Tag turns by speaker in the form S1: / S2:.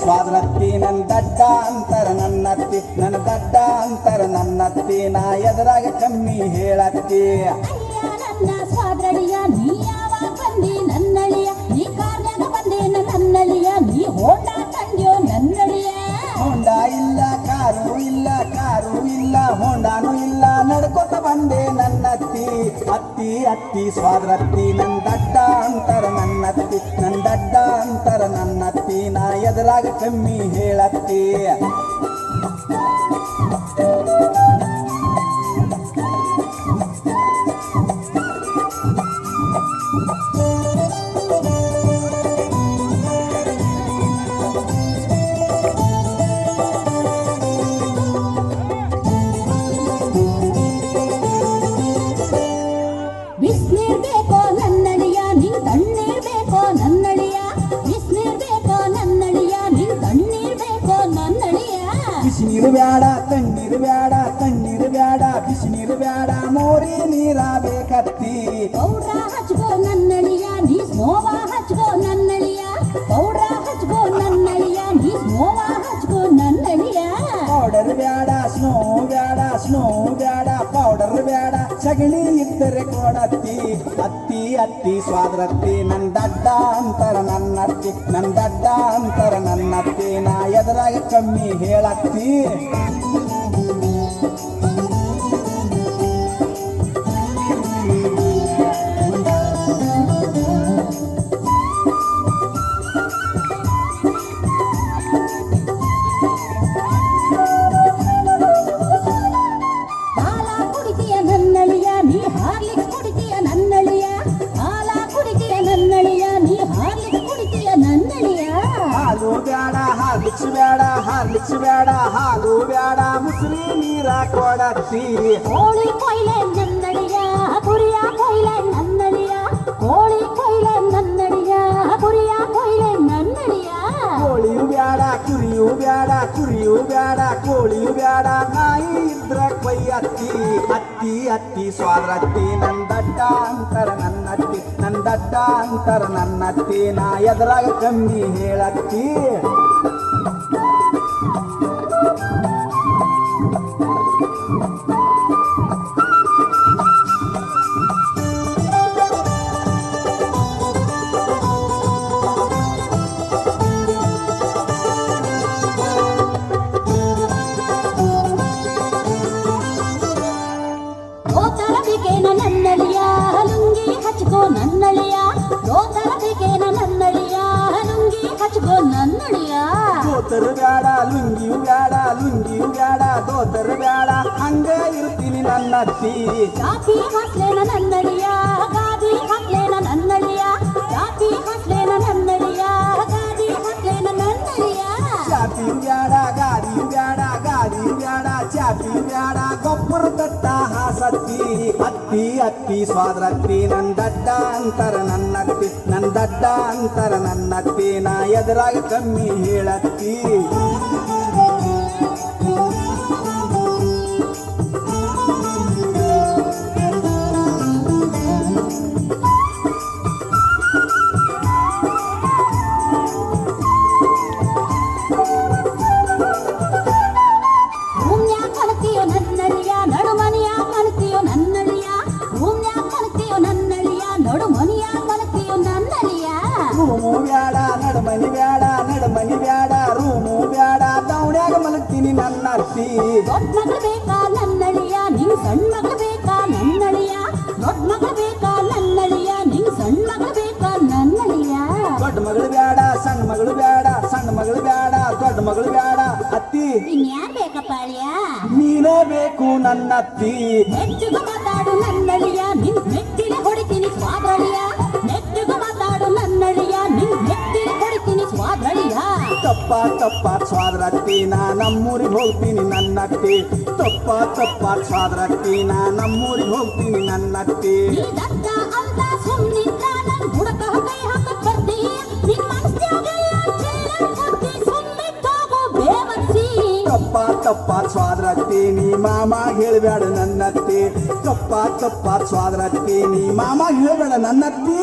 S1: ಸ್ವಾದ್ರತ್ತಿ ನನ್ನ ದಡ್ಡ ಅಂತರ ನನ್ನತ್ತಿ ನನ್ನ ದಡ್ಡ ಅಂತರ ನನ್ನತ್ತಿ ನಾ ಎದುರಾಗ ಕಮ್ಮಿ ಹೇಳತ್ತಿ
S2: ಅಯ್ಯ ನನ್ನ ಸ್ವಾದ್ರಳಿಯ ನೀ ಯಾವಾಗ ಬಂದಿ ನನ್ನಳಿಯ ನೀ ಕಾರ್ಯಾಗ ಬಂದೇನ ನನ್ನಳಿಯ ನೀ ಹೋಟ ತಂದ್ಯೋ ನನ್ನಳಿಯ
S1: ಹೊಂಡ ಇಲ್ಲ ಕಾರು ಇಲ್ಲ ಕಾರು ಇಲ್ಲ ಹೊಂಡಾನು ಇಲ್ಲ ನಡ್ಕೊತ ಬಂದೆ ನನ್ನತ್ತಿ ಅತ್ತಿ ಅತ್ತಿ ಸ್ವಾದ್ರತ್ತಿ ನನ್ನ ದಡ್ಡ ಅಂತರ ನನ್ನತ್ತಿ ನನ್ನ ದಡ್ಡ ಅಂತರ ನನ್ನತ್ತಿ ನಾ ಎದುರಾಗ ಕಮ್ಮಿ ಹೇಳತ್ತಿ.
S2: ಬಿಸ್ನೀರ್ ಬೇಕೋ ಬಿಸಿನೀರು
S1: ಬ್ಯಾಡ ತಣ್ಣೀರು ಬ್ಯಾಡ ತಣ್ಣೀರು ಬ್ಯಾಡ, ಬಿಸಿನೀರು ಬ್ಯಾಡ, ಮೋರಿ ನೀರ ಬೇಕತ್ತಿ
S2: ಪೌಡ್ರ ಹಚ್ಕೋ ನನ್ನಳಿಯ, ನೀ ಸ್ನೋವ ಹಚ್ಕೋ ನನ್ನಳಿಯ.
S1: ಇದ್ದರೆ ಕೊಡತ್ತಿ ಅತ್ತಿ ಅತ್ತಿ, ಸ್ವಾದ್ರತ್ತಿ ನನ್ನ ದಡ್ಡ ಅಂತರ ನನ್ನತ್ತಿ ನನ್ನ ದಡ್ಡ ಅಂತರ ನನ್ನತ್ತಿ, ನಾ ಎದುರಾಗ ಕಮ್ಮಿ ಹೇಳತ್ತಿ.
S2: ಹಾರ್ಲಿಕ್ಸ್
S1: ಬ್ಯಾಡ ಹಾಲು ಬ್ಯಾಡ ಮುಸ್ರಿ ನೀರ ಕೊಡತ್ತಿ.
S2: ಕೋಳಿ ಕೊಯ್ಲೆ ನನ್ನಡಿಯ ಕುರಿಯ ಕೊಯ್ಲೆ ನನ್ನಡಿಯ. ಕೋಳಿ ಕೊಯ್ಲೆ ನನ್ನಡಿಯ ಕುರಿಯ ಕೊಯ್ಲೆ ನನ್ನಡಿಯ.
S1: ಕೋಳಿಯು ಬ್ಯಾಡ ಕುರಿಯು ಬ್ಯಾಡ ಕುರಿಯು ಬ್ಯಾಡ ಕೋಳಿಯು ಬ್ಯಾಡ ನಾಯಿ ಇದ್ರ ಕೊಯ್ಯತ್ತಿ. ಅತ್ತಿ ಅತ್ತಿ ಸ್ವಾದ್ರತ್ತಿ ನನ್ನ ದಡ್ಡ ಅಂತರ ನನ್ನತ್ತಿ. ನನ್ನ ದಡ್ಡ ಅಂತರ ನನ್ನತ್ತಿ ನಾ ಎದುರಾಗ ಕಮ್ಮಿ ಹೇಳತ್ತಿ.
S2: ಹಚ್ಕೋ ನನ್ನಳಿಯ ದೋತರ ಬೇಕೇನ ನನ್ನಳಿಯ ಲುಂಗಿ ಹಚ್ಕೋ ನನ್ನಳಿಯ.
S1: ದೋತರ ಬ್ಯಾಡ ಲುಂಗಿಯು ಬ್ಯಾಡ ಲುಂಗಿಯು ಬ್ಯಾಡ ದೋತರ ಬ್ಯಾಡ ಹಂಗ ಇರ್ತೀನಿ ನನ್ನತ್ತಿ.
S2: ಚಾಪಿ ಹಾಕ್ಲೇನ ನನ್ನಳಿಯ.
S1: ಬ್ಯಾಡ, ಗೊಬ್ಬರ ದಟ್ಟ ಹಾಸತ್ತಿ. ಅತ್ತಿ ಅತ್ತಿ, ಸ್ವಾದ್ರತ್ತಿ, ನನ್ ದಡ್ಡ ಅಂತರ ನನ್ನತ್ತಿ. ನನ್ ದಡ್ಡ ಅಂತರ ನನ್ನತ್ತಿ, ನಾ ಎದುರಾಗ ಕಮ್ಮಿ ಹೇಳತ್ತಿ. ನಡಮನಿ ಬ್ಯಾಡ ನಡಮನಿ ಬ್ಯಾಡ ರೂಮು ಬ್ಯಾಡ ದೌಡ್ಯಾಗ ಮಲಗ್ತೀನಿ ನನ್ನತ್ತಿ
S2: ದೊಡ್ಡ ಮಗಳು ಬೇಕಾ ನನ್ನಳಿಯ ನಿಂಗ್ ಸಣ್ಣ ಮಗಳು ಬೇಕಾ ನನ್ನಳಿಯ? ದೊಡ್ಡ ಮಗಳು ಬೇಕಾ ನನ್ನಳಿಯ ನಿಂಗ್ ಸಣ್ಣ ಮಗಳು ಬೇಕಾ ನನ್ನಳಿಯ?
S1: ದೊಡ್ಡ ಮಗಳು ಬ್ಯಾಡ ಸಣ್ಣ ಮಗಳು ಬ್ಯಾಡ ಸಣ್ಣ ಮಗಳು ಬ್ಯಾಡ ದೊಡ್ಡ ಮಗಳು ಬ್ಯಾಡ ಅತ್ತಿ.
S2: ಯಾ ಬೇಕಪ್ಪ ಅಳಿಯ
S1: ನೀನೇ ಬೇಕು
S2: ನನ್ನ ಅತ್ತಿ. ಹೆಚ್ಚು ಮಾತಾಡು ನನ್ನಳಿಯ
S1: ತಪ್ಪ ತಪ್ಪ ಸ್ವಾದ್ರತ್ತಿ ನಾ ನಮ್ಮೂರಿಗೆ ಹೋಗ್ತೀನಿ ನನ್ನತ್ತಿ ತಪ್ಪ ತಪ್ಪ ಸ್ವಾದ್ರತ್ತಿ ನಾ ನಮ್ಮೂರಿಗೆ ಹೋಗ್ತೀನಿ ನನ್ನತ್ತಿ ತಪ್ಪ ತಪ್ಪ ಸ್ವಾದ್ರತ್ತಿ ನೀ ಮಾಮ ಹೇಳ್ಬೇಡ ನನ್ನತ್ತಿ ತಪ್ಪ ತಪ್ಪ ಸ್ವಾದ್ರತ್ತಿ ನೀ ಮಾಮ ಹೇಳ್ಬೇಡ ನನ್ನತ್ತಿ